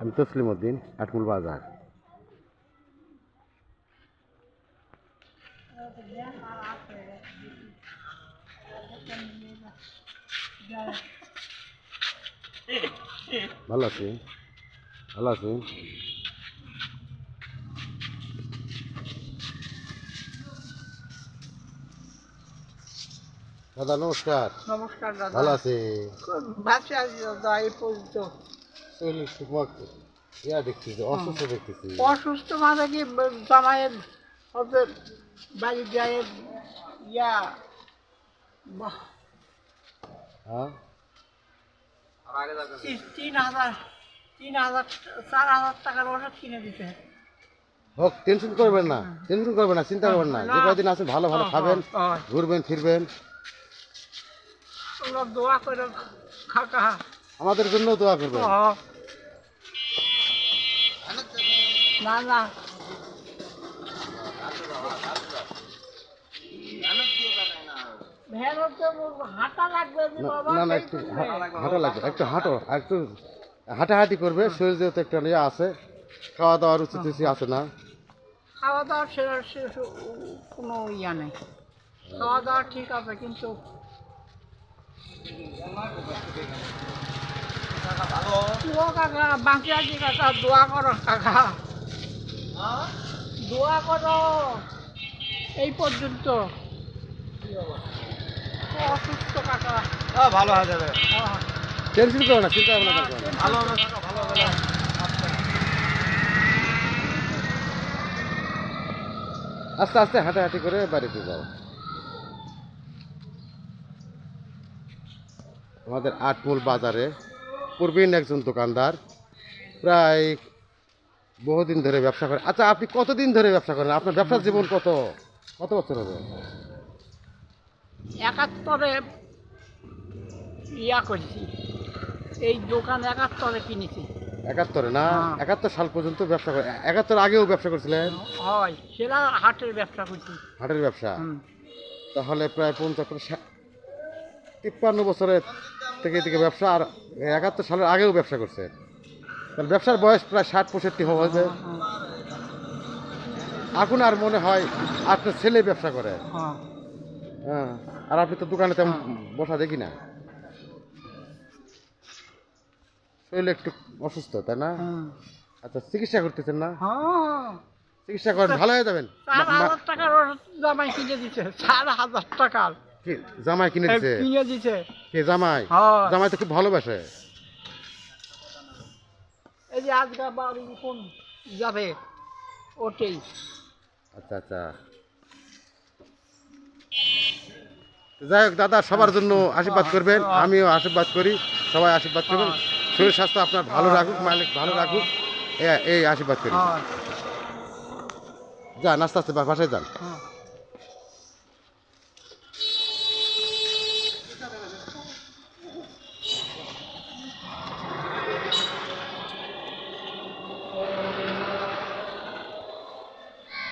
আমি তসলিম উদ্দিন আটমুল বাজার। ভালো আছি ভালো আছি দাদা নমস্কার। নমস্কার দাদা। ভালো আছি বাচ্চা আছি দাদা এই পর্যন্ত। ইয়া দেখতেছি অসুস্থ দেখতেছি অসুস্থ মানে কি জামাইয়ের ওদের বাড়ি যায় ইয়া বাহ, হ্যাঁ তিন- হাজার তিন হাজার চার হাজার টাকার ওষুধ কিনে দিতে হোক টেনশন করবেন না টেনশন করবেন না চিন্তা করবেন না। যে কয়দিন আছে ভালো ভালো খাবেন ঘুরবেন ফিরবেন। দোয়া করে খাকা আমাদের জন্য দোয়া করবেন। না না ভেড়ার তো হাঁটা লাগবে যে না না, না একটু হাঁটা লাগবে একটু হাঁটো একটু হাঁটাহাঁটি করবে শরীর যেহেতু একটু ইয়ে আছে খাওয়া দাওয়ার উচিত বেশি আছে না। খাওয়া দাওয়া কোনো ইয়া নেই। খাওয়া দাওয়া ঠিক আছে কিন্তু ও কাকা বাঁকি আছি কাকা দোয়া করো কাকা দোয়া করো এই পর্যন্ত। ও অসুস্থ কাকা ভালো হয়ে যাবে। হ্যাঁ। টেনশন করো না চিন্তা ভাবনা ভালো হবে কাকা, ভালো হবে আস্তে আস্তে হাঁটাহাঁটি করে বাড়িতে যাও। আমাদের আটমূল বাজারে পূর্বীন একজন দোকানদার প্রায় বহুদিন ধরে ব্যবসা করেন আচ্ছা আপনি কতদিন ধরে ব্যবসা করেন? আপনার ব্যবসার জীবন কত? কত বছর হবে? একাত্তরে ইয়া করেছি। এই দোকান একাত্তরে কিনেছি। একাত্তরে না? হ্যাঁ। একাত্তর সাল পর্যন্ত ব্যবসা করে একাত্তর আগেও ব্যবসা করছিলেন? হয় সেটা হাটের ব্যবসা করছি। হাটের ব্যবসা? তাহলে প্রায় ষাট তিপ্পান্ন বছরের থেকে থেকে ব্যবসা আর একাত্তর সালের আগেও ব্যবসা করছে। তাহলে ব্যবসার বয়স প্রায় ষাট পঁয়ষট্টি হুম, এখন আর মনে হয় আপনার ছেলে ব্যবসা করে। হ্যাঁ। হ্যাঁ আর আপনি তো দোকানে তেমন বসা দেখি না। শরীর একটু অসুস্থ তাই না? আচ্ছা চিকিৎসা করতেছেন না? হ্যাঁ। চিকিৎসা করেন ভালো হয়ে যাবেন? চার হাজার টাকার ওষুধ জামাই কিনে দিছে চার হাজার টাকার। কি, জামাই কিনে দিছে? কিনে দিছে। কে জামাই? হ্যাঁ। জামাই তো খুব ভালোবাসে। এই যে আজকে বাড়ি কোন যাবে? ওটাই। আচ্ছা আচ্ছা। যাই হোক দাদা সবার জন্য আশীর্বাদ করবেন। আমিও আশীর্বাদ করি সবাই আশীর্বাদ করবেন। শরীর স্বাস্থ্য আপনার ভালো রাখুক মালিক ভালো রাখুক। এই আশীর্বাদ করি। হ্যাঁ। যান আস্তে আস্তে বাসায় যান। হ্যাঁ।